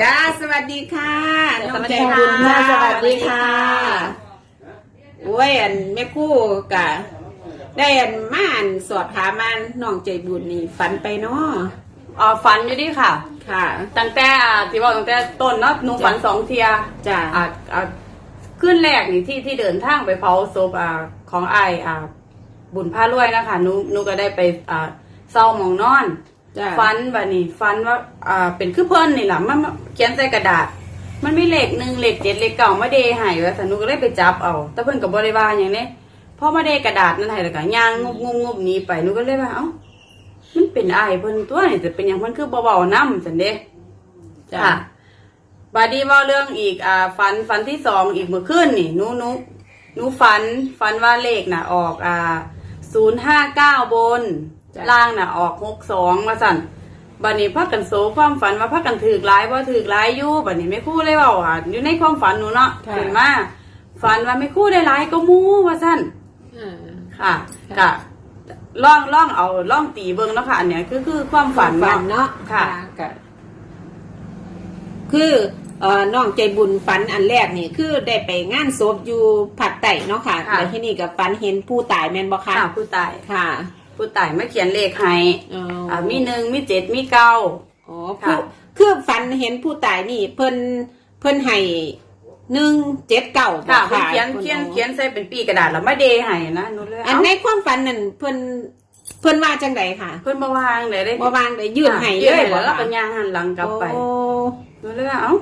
จ้าสวัสดีค่ะสน้องวัสใจดีค่ะบุญค่ะสสวัวัสสดีดีค่ะค่ะโอ้ยอันแม่กู้กะได้อันมาอันสอบถามมันน้องใจบุญนี่ฝันไปเนาะอ๋อฝันอยู่ดิค่ะ ค่ะ ตั้งแต่อ่าที่บอกตั้งแต่ต้นเนาะหนูฝันสองเทียจ้าอ่าอ่าขึ้นแรกนี่ที่ที่เดินทางไปเผาศพอ่าของไอายอ่าบุญพารวยนะคะหนูหนูก็ได้ไปอ่าเศร้าหมองนอน จ้าฟันแบบนี้ฟันว่าอ่าเป็นคือเพิ่นนี่แหละมันมันเขียนใส่กระดาษ มันมีเลขหนึ่งเลขเจ็ดเลขเก้ามาเดใหายว่าสนุก็เลยไปจับเอา แต่เพิ่นกับบริวารอย่างนี้พอมาเดกระดาษนั่นให้แล้วก็ย่างงุบงุบงุบหนี้ไปหนูก็เลยว่าเอ้ามันเป็นอ้ายเพิ่นตัวนี่จะเป็นอย่างเพิ่นคือเบาๆน้ำสันเด้จ้าค่ะ บาดนีเว่าเรื่องอีกอ่าฝันฝันที่สองอีกเมื่อคืนนี่หนูหนูหนูฝันฝันว่าเลขน่ะออกอ่าศูนย์ห้าเก้าบน จ้ะ ล่างน่ะออกหกสองมาสั่นบัดนี้พักกันโซความฝันว่าพักกันถือกร้ายว่าถือกร้ายอยู่บัดนี้ไม่คู่เลยเว่าอะอยู่ในความฝันหนูเนาะค่ะ เห็นมาฝันว่าไม่คู่ได้ร้ายก็มูว่าสั่น อ่า ค่ะค่ะ กะล่องล่องเอาล่องตีเบิ้งเนาะค่ะ อันเนี้ยคือคือความฝันฝันเนาะค่ะกะคือเอ่อน้องใจบุญฝันอันแรกนี่คือได้ไปงานศพอยู่ผัดไต่เนาะค่ะค่ะ แล้วที่นี่กับฝันเห็นผู้ตายแม่นบ่คะค่ะผู้ตาย ค่ะ ผู้ตายไม่เขียนเลขให้อ๋อออ่ามีหนึ่งมีเจ็ดมีเก้า อ๋อค่ะผู้คือฝันเห็นผู้ตายนี่เพิ่นเพิ่นให้หนึ่งเจ็ดเก้าค่ะเพิ่นเขียนเขียนเขียนใส่เป็นปีกระดาษแล้วมาเดให้นะหนูเลยอันเอ้าในความฝันนั่นเพิ่นเพิ่นว่าจังไดค่ะเพิ่นมาวางเลยได้บ่วางได้ยื่นให้ยื่เลนยให้บ่แล้วแล้วคะก็ย่างหันหลังกลับไปโอ้ หนูเลยว่าเอ้า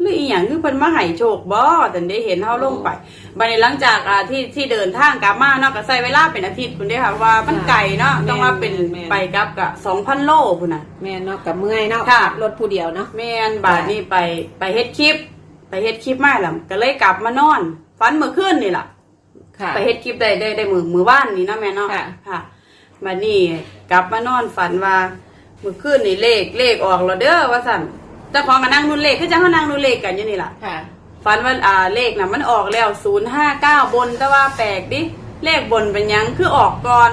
หรืออีหยังคือเพิ่นมาให้โชคบ่แต่ได้เห็นเฮาลงไปบัดนี้หลังจากอ่าที่ที่เดินทางกลับมาเนาะก็ใช้เวลาเป็นอาทิตย์พุ่นเด้ค่ะว่ามันไกลเนาะต้องมาเป็นไปกลับก็2,000 โลพุ่นน่ะ แม่นเนาะกับเมื่อยเนาะค่ะ ขับรถผู้เดียวเนาะ แม่นบาทนี่ไปไปเฮ็ดคลิป ไปเฮ็ดคลิปมาแล้วก็เลยกลับมานอนฝันเมื่อคืนนี่ล่ะ ค่ะ ไปเฮ็ดคลิปได้ได้ได้มือมือว่านนี่เนาะแม่เนาะค่ะ ค่ะบัดนี้กลับมานอนฝันว่าเมื่อคืนนี่เลขเลขออกแล้วเด้อว่าสั่น เจ้าของก็นั่งนู่นเลขคือจังเขานั่งนู่นเลขกันอยู่นี่ล่ะค่ะ ฝันว่าอ่าเลขน่ะมันออกแล้ว059บนแต่ว่าแปลกดิเลขบนเป็นหยังคือออกก่อน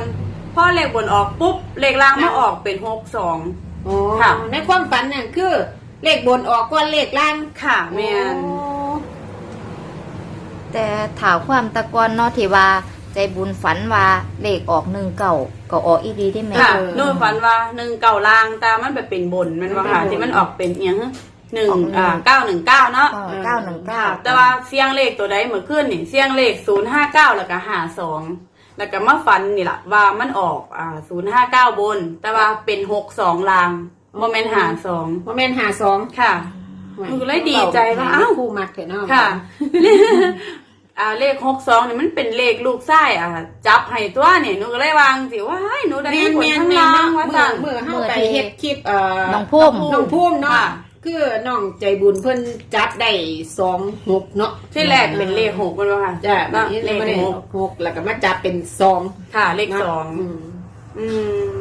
พอเลขบนออกปุ๊บเลขล่างมาออกเป็น62โอ้ค่ะ ในความฝันนั่นคือเลขบนออกก่อนเลขล่างค่ะแม่น โอ้แต่ถามความตะกอนเนาะที่ว่า ใจบุญฝันว่าเลขออกหนึ่งเก่าก็ออกอีดีได้ไหมค่ะนู่นฝันว่าหนึ่งเก่าลางตามันแบบเป็นบนแมันว่าค่ะที่มันออกเป็นอหย่างหนึ่งอ่าเก้าหนึ่งเก้าเนาะเก้าหนึ่งเก้าแต่ว่าเสียงเลขตัวใดเมื่อคืนนี่เสียงเลขศูนย์ห้าเก้าแล้วก็ห้าสองแล้วก็มาฝันนี่แหละว่ามันออกอ่าศูนย์ห้าเก้าบน แต่ว่าเป็นหกสองลางโมเมนต์หาสองบ่แม่นหาสองค่ะหนูก็เลยดีใจว่าอ้าวคู่มักเถอะเนาะค่ะ อ่าเลขหกสองนี่มันเป็นเลขลูกไส้อะจับให้ตัวเนี่ยหนูก็เลยวางสิว่าให้หนูได้แม่นผลแม่นข้างแม่นล่างเนาะว่ามืสั่อนมือเฮาไปเฮ็ดคลิปเอ่อน้องพุ่ม น้องพุ่มเนาะค่ะ คือน้องใจบุญเพิ่นจับได้สองหกเนาะที่แรกเป็นเลขหกมันว่าค่ะจ้ะเนาะนี่เลเลขขหกหกแล้วก็มาจับเป็นสองค่ะ เลขเนาะสองอืมอืม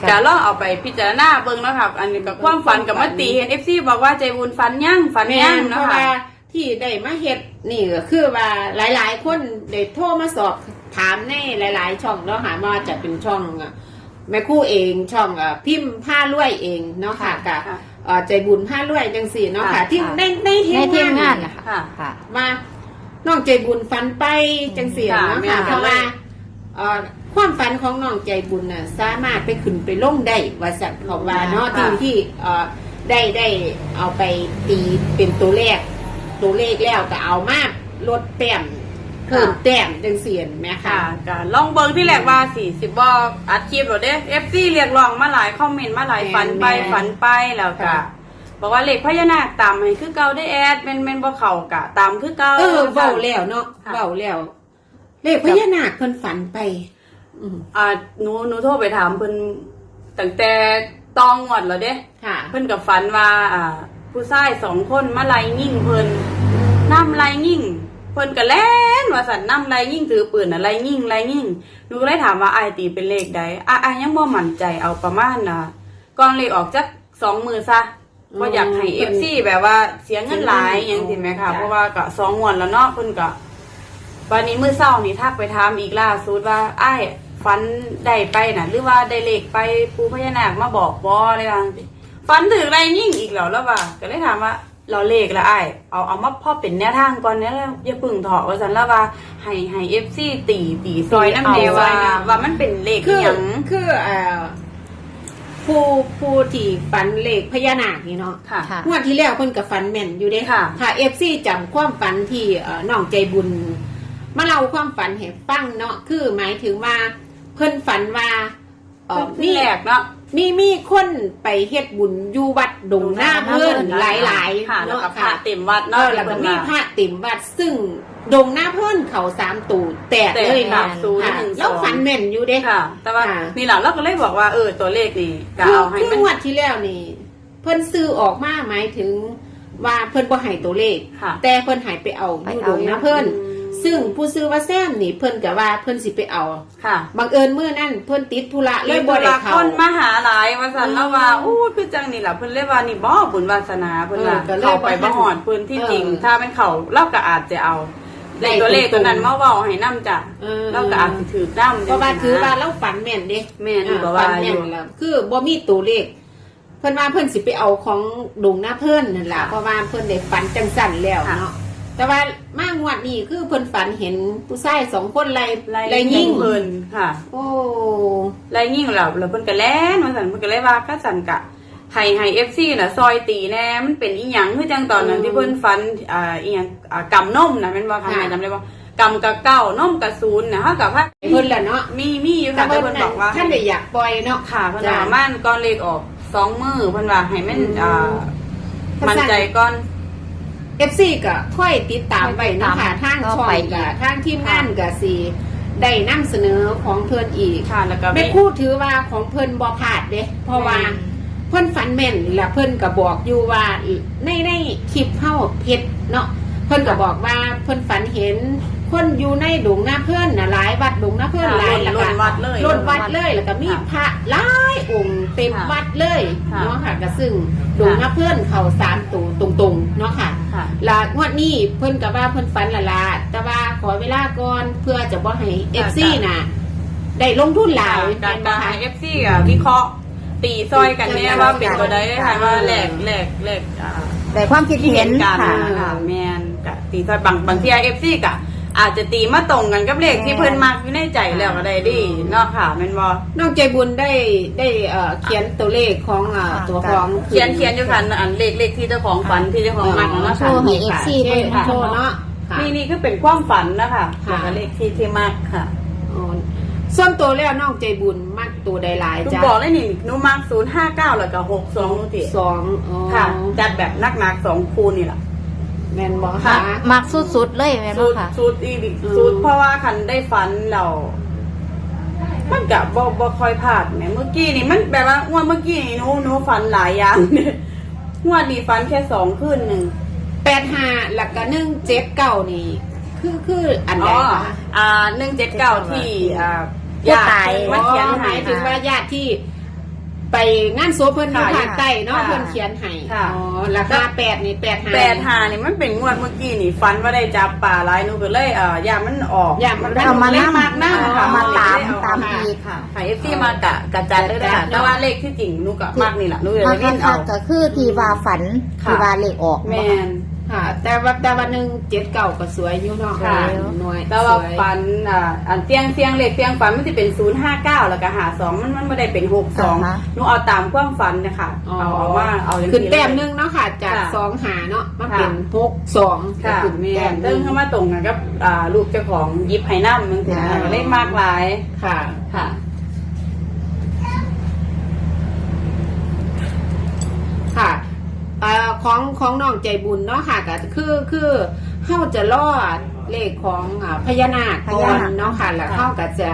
ค่ะจะลองเอาไปพิจารณาเบิ่งเนาะค่ะ อันนี้กับความฝันกับมติเห็นเอฟซีบอกว่าใจบุญฝันยั่งฝันแม่ยั่งนเพเนาะราะค่ะ ว่า ที่ได้มาเฮ็ดนี่ก็คือว่าหลาย ๆ คนได้โทรมาสอบถามในหลาย ๆ ช่องเนาะค่ะว่าจะเป็นช่องอะแม่ครู่เองช่องอะพิมพ์ผ้ารวยเองเนาะค่ะกับค่ะเอ่อใจบุญผ้ารวยจังสี่เนาะค่ะค่ะที่ในในทีในทีมมงางานนนะคะค่ะค่ะว่าน้องใจบุญฝันไปจังสี่ค่ะเนาะแม่ค่ะนเพราะว่าเอ่อความฝันของน้องใจบุญน่ะสามารถไปขึ้นไปลงได้ว่าสัตว์ของว่าเนาะที่ค่ะที่เอ่อได้ได้เอาไปตีเป็นตัวเลข ตัวเลขแล้วก็เอามาลดแต้มเพิ่มแต้มจังเสียนไหมค่ะคะก็ลองเบิ่งที่แรกว่าสี่สิบบอกอัดคลิปหรอเด้เอฟซีเรียกร้องมาหลายคอมเมนต์มาหลายฝันไปแม่นฝันไปแล้วก็ค่ะบอกว่าเลขพญานาคตามให้คือเก่าได้แอดแม่นแม่นบ่เข้ากะตามคือเก่า เออเบาแล้วเนาะค่ะ เบาแล้ว เลขพญานาคเพิ่นฝันไป อืมอ่าหนูหนูโทรไปถามเพิ่นตั้งแต่ตองงวดแล้วเด้ ค่ะ เพิ่นกับฝันว่าอ่า ผู้ชายสองคนมาไล่ยิ่งเพิ่นน้ำไล่ยิ่งเพิ่นก็แล่นว่าสันน้ำไล่ยิ่งถือปืนอะไล่ยิ่งไล่ยิ่งหนูก็เลยถามว่าอายตีเป็นเลขใดอะอายยังบ่มั่นใจเอาประมาณน่ะก่อนเลขออกจักสองมือซะอืมบ่อยากให้เอฟซีแบบว่าเสียเงินหลายอเสียเงินย่างสิแม่ค่ะจ้ะเพราะว่าก็สองงวดแล้วเนาะเพิ่นก็วันนี้มื้อเช้านี่ทักไปถามอีกล่าสุดว่าอ้ายฝันได้ไปน่ะ หรือว่าได้เลขไปปูพญานาคมาบอกบ่อะไรบาง สิฝันถึงอะไรยิ่งอีกแล้วแล้วว่าก็เลยถามว่าเราเลขละไอ้ายเอาเอามาพ่อเป็นแนวทางก่อนเนี่ยแล้วอย่าพึ่งถอดว่าสันแล้วว่าให้ให้เอฟซีตีตีซอยน้ำเนว่าว่ามันเป็นเลขคืออหย่างคือเอ่อผู้ผู้ที่ฝันเลขพญานาคนี่เนาะค่ะค่ะงวดที่แล้วเพิ่นกับฝันแม่นอยู่เด้ค่ะถ้าเอฟซีจำความฝันที่เอ่อน้องใจบุญมาเล่าความฝันให้ฟังเนาะคือหมายถึงว่าเพิ่นฝันว่าเอ่อมีมีแรกเนาะ มีมีคนไปเฮ็ดบุญอยู่วัดดงหน้าเพิ่นหลายๆค่ะแล้วเนาะก็พระค่ะเต็มวัดเอเนาะอแล้วก็มีพระติ่มวัดซึ่งดงหน้าเพิ่นเขาสามตูแตกแต่เลยค่ะเนาะศูนย์ค่ะหนึ่งสแล้วองฝันแม่นอยู่เด้ค่ะ แต่ว่าค่ะนี่แหละเราก็เลยบอกว่าเออตัวเลขนี่ก็คือเอาให้คือมันงวดที่แล้วนี่ เพิ่นซื้อออกมาหมายถึงว่าเพิ่นบ่ให้ตัวเลขค่ะแต่เพิ่นใหายไปเอาไปอยู่เอาดงนะเพิ่น ซึ่งผู้ซื้อว่าแซมนี่เพิ่นก็ว่าเพิ่นสิไปเอาค่ะบังเอิญมื้อนั้นเพิ่นติดธุระเลยบ่ได้เข้าคนมาหาหลายว่าสันอืมแล้วว่าอู้คือจังนี่แหละเพิ่นเรียกว่านี่บ่บุญวาสนาเพิ่นว่าเออก็เลยเข้าไปว่าบ่หอดเพิ่นที่จริงเออถ้าเป็นเขาเราก็อาจจะเอาได้ได้ตัวเลขตรงๆตัวนั้นมาเว้าให้นํจ้ะเออเราก็อาจสิถือนำเพราะว่าถือว่าเราฝันแม่นเด้แม่นอ่าก็ว่าฝันแม่อนยู่แล้วคือบ่มีตัวเลขเพิ่นว่าเพิ่นสิไปเอาของดงหน้าเพิ่นนั่นล่ะค่ะเพราะว่าเพิ่นได้ฝันจังสั่นแล้วค่ะเนาะ แต่ว่ามางวดนี้คือเพิ่นฝันเห็นผู้ชายสองคนไล่ไล่ไล่ยิงเพิ่นค่ะ โอ้ไล่ยิ่งแล้วแล้วเพิ่นก็แล่นว่าซั่นเพิ่นก็เลยว่าก็สั่นกะให้ให้ FC น่ะซอยตีแหน่มันเป็นอีหยังคือจังตอนนั้นที่เพิ่นฟันอ่าอีหยังอ่ากำนมน่ะแม่นบ่คะแม่จำได้บ่กำกะเก้านมกะศูนย์น่ะเฮากับว่าเพิ่นล่ะเนาะมีมีอยู่แต่ค่ะแต่เพิ่นเพิ่นน่ะบอกว่าท่านได้อยากปล่อยเนาะค่ะเพิ่นจ้ะว่ามันก่อนเลขออกสองมือเพิ่นว่าให้มันอืมอ่าถ้ามั่นสั่นใจก่อน FC ก็ค่อยติดตามไปเนาะค่ะทางต่อช่องไปอีกกับทางทีมงานก็สิได้นำเสนอของเพิ่นอีกค่ะแล้วก็แม่ครู่ถือว่าของเพิ่นบ่พลาดเด้เพราะว่าเพิ่นฝันแม่นและเพิ่นก็บอกอยู่ว่าในในคลิปเฮาเพชรเนาะเพิ่นก็บอกว่าเพิ่นฝันเห็น คนอยู่ในดงหน้าเพิ่นน่ะหลายวัดดงหน้าเพิ่นหลายแล้วล้ก็นวัดเลยล้นวัดเลยแล้วก็มีค่ะพระหลายองค์เต็มค่ะวัดเลยค่ะเนาะค่ะก็ซึ่งดงหน้าเพิ่นเข้าสามตัวตรงๆเนาะค่ะค่ะแลวงวดนี้เพิ่นก็ว่าเพิ่นฝันละลาแต่ว่าขอเวลาก่อนเพื่อจะบ่ให้ FC น่ะได้ลงทุนหลายการแม่นบ่การคะให้ FC อะวิเคราะห์ตีซอยกันเนี่ยว่าเป็นตัวใดค่ะว่าแหลกแหลกแหลกอ่าแต่ความคิดที่เห็เห็นนกันค่ะค่ะแมนกะตีซอยบางบางทีเอฟซีกะ อาจจะตีมาตรงกันกับเลขที่เพิ่นมักอยู่ในใจแล้วก็ได้ดีเนาะค่ะแม่นบ่น้องใจบุญได้ได้เอ่อเขียนตัวเลขของเอ่อค่ะตัวของเขียนเขียนอยู่ค่ะอันเลขเลขที่เจ้าของฝันที่เจ้าของมักเนาะโชค่ะว์ให้นี่ค่ะ FC เช่เบิ่งค่ะโชว์เนาะค่ะนี่นี่คือเป็นความฝันนะคะค่ะแล้วก็เลขที่ที่มักค่ะอ๋อส่วนตัวแล้วน้องใจบุญมักตัวใดหลายหนูจ้ะบอกเลยนี่หนูมัก059แล้วก็62นูติสองอ๋อค่ะจัดแบบหนักๆสองคูนี่ล่ะ แม่นบอกค่ะค่ะ มักสุดๆเลยแม่นสูบ่ตรค่ะ สูตรอีดิอืมสูตรเพราะว่าคันได้ฝันเรา มันกะบ่บ่ค่อยพลาดแหมเมื่อกี้นี่มันแบบว่างวดเมื่อกี้นี่หนูหนูฝันหลายอย่าง งวดนี้ฝันแค่สองคืนหนึ่ง แปดห้าหลักกะหนึ่งเจ็ดเก้านี่ คือคืออันใดอ๋อคะอ่าหนึ่งเจ็ดเก้าที่อ่าผู้ตายญติเพิ่นมาเขียนอ๋อหให้มายถึงว่าญาติที่ ไปงานโซเพิ่นอยู่ค่ะภาคใต้เนาะค่ะเพิ่นเขียนให้ค่ะ อ๋อราคาแปดนี่แปดห้า แปดหานี่มันเป็นงวดเมื่อกี้นี่ฝันว่าได้จับปลาหลายหนูก็เลยเอ่อย่ามันออกย่ามันเอามาเลนั่ขงมากนั่งเอาค่ะ มาตามเอตามค่ะอีกค่ะค่ะเอฟซีมากะกะจัดได้เลยค่ะแต่ว่าเลขที่จริงหนูก็มากนี่แหละหนูเลยมาเล่นคัเอากๆก็คือที่ว่าฝันค่ะ ที่ว่าเลขออกแมน ค่ะ แต่ว่าแต่วันหนึ่งเจ็ดเก่าก็สวยอยู่เนาะค่ะ หน่วยแต่ว่าสวยฝันอ่าอันเตียงเตียงเลขเตียงฝันมันจะเป็นศูนย์ห้าเก้าแล้วก็หาสองมันมันไม่ได้เป็นหกสองหนูเอาตามความฝันนะคะอ๋อ เอาเอาว่าเอาอย่าง ขึ้นแต้มหเลยนึงเนาะค่ะ จากค่ะสองหาเนาะมาค่ะเป็นหกสองค่ะขึ้นแม่แต้มหซึ่นึ่งงเข้ามาตรงกันกับอ่าลูกเจ้าของยิบไห้น้ำมันถึงค่ะก็เลยมากหลายค่ะ ค่ะค่ะเอ่อ ของของน้องใจบุญเนาะค่ะก็คือคือเฮาจะล่อเลขของอ่าพญานาคพก่อญานนาคเนาะค่ะแล้วค่ะเฮาก็จะ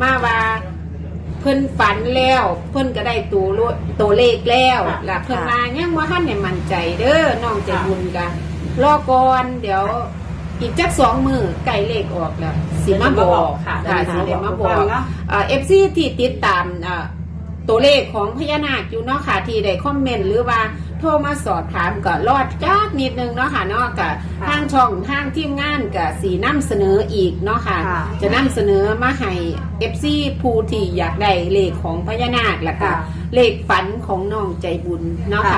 มาว่าเพิ่นฝันแล้ว เพิ่นก็ได้ตัวเลขตัวเลขแล้วค่ะแล้วเพิ่นมายังบ่ทันได้มั่นใจเด้อน้องใจบุญกันรอก่อนเดี๋ยวอีกจักสองมือไก่เลขออกแล้วสิมาบอกค่ะค่ะสิได้มาบอกเนาะเอฟซีที่ติดตามอ่าตัวเลขของพญานาคอยู่เนาะค่ะที่ได้คอมเมนต์หรือว่าโททรมาสอบถามก็รอดจักนิดนึงเนาะค่ะเนาะกับค่ะทางช่องทางทีมงานกับสีน้ำเสนออีกเนาะค่ะ ค่ะจะนำเสนอมาให้เอฟซีผู้ที่อยากได้เลขของพญานาคและก็ค่ะ เลขฝันของน้องใจบุญเนาะค่ะ